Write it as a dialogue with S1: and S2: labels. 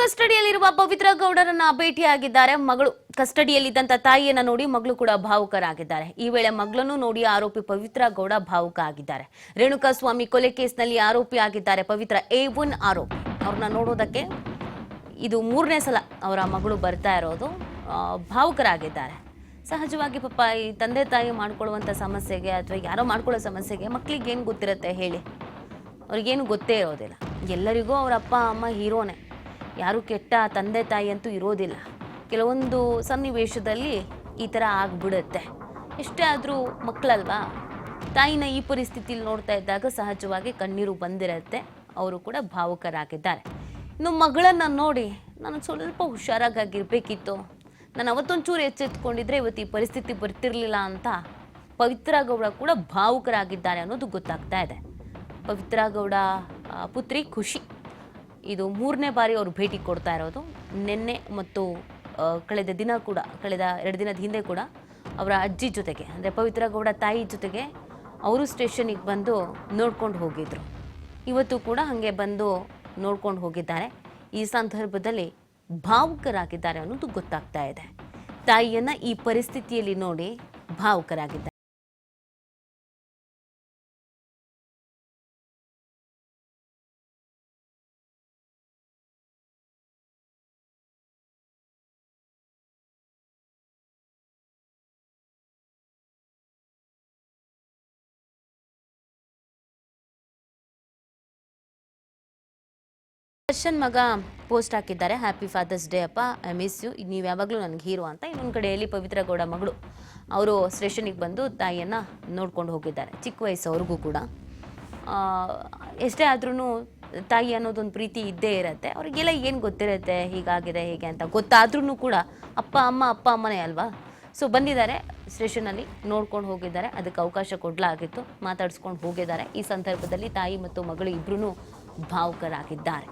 S1: ಕಸ್ಟಡಿಯಲ್ಲಿರುವ ಪವಿತ್ರ ಗೌಡರನ್ನ ಭೇಟಿಯಾಗಿದ್ದಾರೆ. ಮಗಳು ಕಸ್ಟಡಿಯಲ್ಲಿದ್ದಂತ ತಾಯಿಯನ್ನ ನೋಡಿ ಮಗಳು ಕೂಡ ಭಾವುಕರಾಗಿದ್ದಾರೆ. ಈ ವೇಳೆ ಮಗಳನ್ನು ನೋಡಿ ಆರೋಪಿ ಪವಿತ್ರ ಗೌಡ ಭಾವುಕ ಆಗಿದ್ದಾರೆ ರೇಣುಕಾ ಸ್ವಾಮಿ ಕೊಲೆ ಕೇಸ್ನಲ್ಲಿ ಆರೋಪಿ ಆಗಿದ್ದಾರೆ ಪವಿತ್ರ ಎ ಒನ್ ಆರೋಪಿ. ಅವ್ರನ್ನ ನೋಡೋದಕ್ಕೆ ಇದು ಮೂರನೇ ಸಲ ಅವರ ಮಗಳು ಬರ್ತಾ ಇರೋದು. ಭಾವುಕರಾಗಿದ್ದಾರೆ. ಸಹಜವಾಗಿ ಪಾಪ ಈ ತಂದೆ ತಾಯಿ ಮಾಡ್ಕೊಳ್ಳುವಂಥ ಸಮಸ್ಯೆಗೆ ಅಥವಾ ಯಾರೋ ಮಾಡ್ಕೊಳ್ಳೋ ಸಮಸ್ಯೆಗೆ ಮಕ್ಕಳಿಗೆ ಏನು ಗೊತ್ತಿರುತ್ತೆ ಹೇಳಿ? ಅವ್ರಿಗೇನು ಗೊತ್ತೇ ಇರೋದಿಲ್ಲ. ಎಲ್ಲರಿಗೂ ಅವ್ರ ಅಪ್ಪ, ಅಮ್ಮ ಹೀರೋನೇ. ಯಾರು ಕೆಟ್ಟ ತಂದೆ ತಾಯಿ ಅಂತೂ ಇರೋದಿಲ್ಲ. ಕೆಲವೊಂದು ಸನ್ನಿವೇಶದಲ್ಲಿ ಈ ಥರ ಆಗ್ಬಿಡುತ್ತೆ. ಎಷ್ಟೇ ಆದರೂ ಮಕ್ಕಳಲ್ವಾ? ತಾಯಿನ ಈ ಪರಿಸ್ಥಿತಿಲಿ ನೋಡ್ತಾ ಇದ್ದಾಗ ಸಹಜವಾಗಿ ಕಣ್ಣೀರು ಬಂದಿರುತ್ತೆ. ಅವರು ಕೂಡ ಭಾವುಕರಾಗಿದ್ದಾರೆ. ಇನ್ನು ಮಗಳನ್ನು ನೋಡಿ ನಾನು ಸ್ವಲ್ಪ ಹುಷಾರಾಗಿರ್ಬೇಕಿತ್ತು. ನಾನು ಅವತ್ತೊಂಚೂರು ಎಚ್ಚೆತ್ಕೊಂಡಿದ್ರೆ ಇವತ್ತು ಈ ಪರಿಸ್ಥಿತಿ ಬರ್ತಿರಲಿಲ್ಲ ಅಂತ ಪವಿತ್ರ ಗೌಡ ಕೂಡ ಭಾವುಕರಾಗಿದ್ದಾರೆ ಅನ್ನೋದು ಗೊತ್ತಾಗ್ತಾ ಇದೆ. ಪವಿತ್ರ ಗೌಡ ಪುತ್ರಿ ಖುಷಿ. ಇದು ಮೂರನೇ ಬಾರಿ ಅವರು ಭೇಟಿ ಕೊಡ್ತಾ ಇರೋದು. ನಿನ್ನೆ ಮತ್ತು ಕಳೆದ ದಿನ ಕೂಡ, ಕಳೆದ ಎರಡು ದಿನದ ಹಿಂದೆ ಕೂಡ ಅವರ ಅಜ್ಜಿ ಜೊತೆಗೆ, ಅಂದರೆ ಪವಿತ್ರ ಗೌಡ ತಾಯಿ ಜೊತೆಗೆ ಅವರು ಸ್ಟೇಷನಿಗೆ ಬಂದು ನೋಡ್ಕೊಂಡು ಹೋಗಿದ್ರು. ಇವತ್ತು ಕೂಡ ಹಾಗೆ ಬಂದು ನೋಡ್ಕೊಂಡು ಹೋಗಿದ್ದಾರೆ. ಈ ಸಂದರ್ಭದಲ್ಲಿ ಭಾವುಕರಾಗಿದ್ದಾರೆ ಅನ್ನೋದು ಗೊತ್ತಾಗ್ತಾ ಇದೆ. ತಾಯಿಯನ್ನು ಈ ಪರಿಸ್ಥಿತಿಯಲ್ಲಿ ನೋಡಿ ಭಾವುಕರಾಗಿದ್ದಾರೆ. ದರ್ಶನ್ ಮಗ ಪೋಸ್ಟ್ ಹಾಕಿದ್ದಾರೆ. ಹ್ಯಾಪಿ ಫಾದರ್ಸ್ ಡೇ ಅಪ್ಪ. ಐ ಮಿಸ್ ಯು ನೀವು ಯಾವಾಗಲೂ ನನಗೆ ಹೀರೋ ಅಂತ. ಇನ್ನೊಂದು ಕಡೆಯಲ್ಲಿ ಪವಿತ್ರ ಗೌಡ ಮಗಳು, ಅವರು ಸ್ಟೇಷನಿಗೆ ಬಂದು ತಾಯಿಯನ್ನು ನೋಡ್ಕೊಂಡು ಹೋಗಿದ್ದಾರೆ. ಚಿಕ್ಕ ವಯಸ್ಸು ಅವ್ರಿಗೂ ಕೂಡ ಎಷ್ಟೇ ಆದ್ರೂ ತಾಯಿ ಅನ್ನೋದೊಂದು ಪ್ರೀತಿ ಇದ್ದೇ ಇರುತ್ತೆ. ಅವರಿಗೆಲ್ಲ ಏನು ಗೊತ್ತಿರುತ್ತೆ, ಹೀಗಾಗಿದೆ, ಹೇಗೆ ಅಂತ ಗೊತ್ತಾದ್ರೂ ಕೂಡ ಅಪ್ಪ, ಅಮ್ಮ, ಅಪ್ಪ, ಅಮ್ಮನೇ ಅಲ್ವಾ? ಸೊ ಬಂದಿದ್ದಾರೆ ಸ್ಟೇಷನಲ್ಲಿ ನೋಡ್ಕೊಂಡು ಹೋಗಿದ್ದಾರೆ. ಅದಕ್ಕೆ ಅವಕಾಶ ಕೊಡಲಾಗಿತ್ತು. ಮಾತಾಡಿಸ್ಕೊಂಡು ಹೋಗಿದ್ದಾರೆ. ಈ ಸಂದರ್ಭದಲ್ಲಿ ತಾಯಿ ಮತ್ತು ಮಗಳು ಇಬ್ಬರೂ ಭಾವುಕರಾಗಿದ್ದಾರೆ.